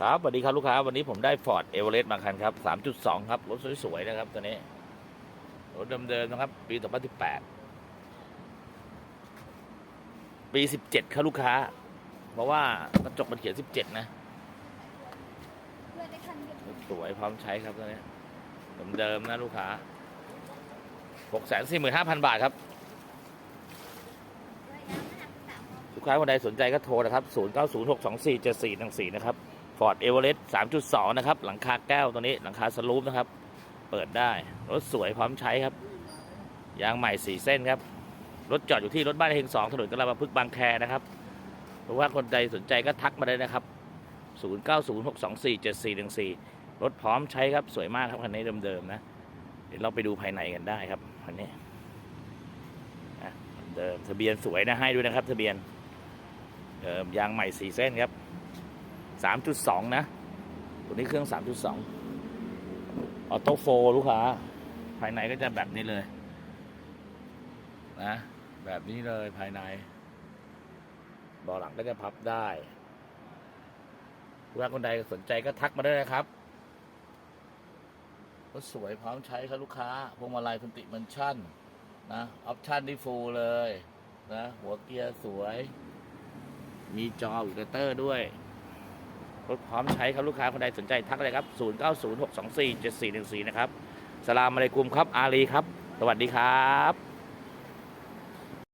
ครับสวัสดีครับลูกค้าวันนี้ผมได้ Ford e v e r e s t มาคันครับ 3.2 ครับ รถสวยๆ นะครับตัวนี้ รถเดิมๆนะครับ ปี 2018 ปี 17 ครับลูกค้า เพราะว่ากระจกมันเขียน 17 นะเพื่อได้คันเดียวสวยพร้อมใช้ครับตัวนี้เดิมๆนะลูกค้า 645,000 บาทครับด้วยนะห้าสามลูกค้าคนใดสนใจก็โทรนะครับ 0906247414 นะครับ Ford e v e r e s t 3.2 นะครับ หลังคาแก้วตัวนี้หลังคาสลูปนะครับ เปิดได้ รถสวยพร้อมใช้ครับ ยางใหม่ 4 เส้นครับ รถจอดอยู่ที่รถบ้านเฮง2ถนนกระลาพึกษบางแคนะครับ หรือว่าคนใดสนใจก็ทักมาเลยนะครับ 0906247414 รถพร้อมใช้ครับ สวยมากครับคันนี้เดิมๆนะ เดี๋ยวเราไปดูภายในกันได้ครับคันนี้เดิมทะเบียนสวยนะให้ด้วยนะครับ ทะเบียนเดิมยางใหม่สี่เส้นครับ สามจุดสองนะ ตัวนี้เครื่องสามจุดสออโต้โฟลูกค้า ภายในก็จะแบบนี้เลย นะ แบบนี้เลยภายในเบาะหลังก็จะพับได้ถ้าคนใดสนใจก็ทักมาได้นะครับรถสวยพร้อมใช้ครับลูกค้า พวงมาลัยพันติมันชั่น นะออปชั่นที่ฟูลเลย นะ หัวเกียร์สวย มีจออินเวอร์เตอร์ด้วย รถพร้อมใช้ครับลูกค้าคนใดสนใจทักเลยครับ 0906247414 นะครับสลามอะลัยกุมครับอาลีครับ สวัสดีครับ